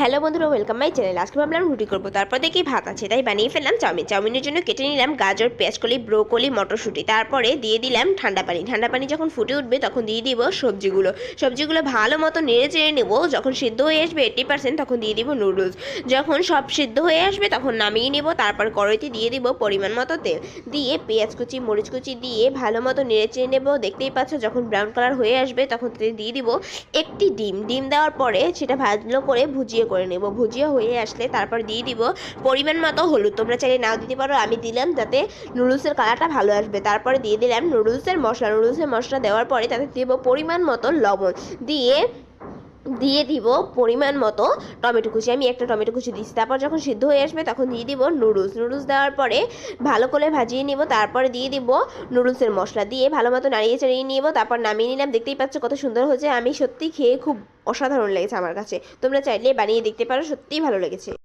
Hello বন্ধুরা welcome my channel আজকে ভাবলাম রুটি করব। তারপর দেখি ভাত আছে, তাই বানিয়ে ফেললাম চাউমিন। চাউমিনের জন্য কেটে নিলাম গাজর, পেঁয়াজকলি, ব্রোকলি, মটরশুঁটি। তারপরে দিয়ে দিলাম ঠান্ডা পানি। ঠান্ডা পানি যখন ফুটে উঠবে, তখন দিয়ে দিব সবজিগুলো। সবজিগুলো ভালো মতো নেড়ে চেড়ে নেব। যখন সিদ্ধ হয়ে আসবে এইটি পার্সেন্ট তখন দিয়ে দিব নুডলস যখন সব সিদ্ধ হয়ে আসবে, তখন নামিয়ে নেব। তারপর কড়াইতে দিয়ে দিব পরিমাণ মতো তেল। দিয়ে পেঁয়াজ কুচি, মরিচ কুচি দিয়ে ভালো মতো নেড়ে চেড়ে নেব। দেখতেই পাচ্ছ, যখন ব্রাউন কালার হয়ে আসবে, তখন দিয়ে দিব একটি ডিম। ডিম দেওয়ার পরে সেটা ভালো করে ভুজিয়ে করে নেব। ভুজিয়ে হয়ে আসলে তারপর দিয়ে দিব পরিমাণ মতো হলুদ। তোমরা চাইলে নাও দিতে পারো, আমি দিলাম যাতে নুডলসের কালারটা ভালো আসবে। তারপরে দিয়ে দিলাম নুডলসের মশলা। নুডলসের মশলা দেওয়ার পরে তাতে দিব পরিমাণ মতো লবণ। দিয়ে দিয়ে দিব পরিমাণ মতো টমেটো কুচি। আমি একটা টমেটো কুচি দিচ্ছি। তারপর যখন সিদ্ধ হয়ে আসবে তখন দিয়ে দিব নুডলস। নুডলস দেওয়ার পরে ভালো করে ভাজিয়ে নিব। তারপরে দিয়ে দিব নুডলসের মশলা। দিয়ে ভালো মতো নাড়িয়ে চাড়িয়ে নিব। তারপর নামিয়ে নিলাম। দেখতেই পাচ্ছ কত সুন্দর হয়েছে। আমি সত্যি খেয়ে খুব অসাধারণ লেগেছে আমার কাছে। তোমরা চাইলে বানিয়ে দেখতে পারো সত্যিই ভালো লেগেছে।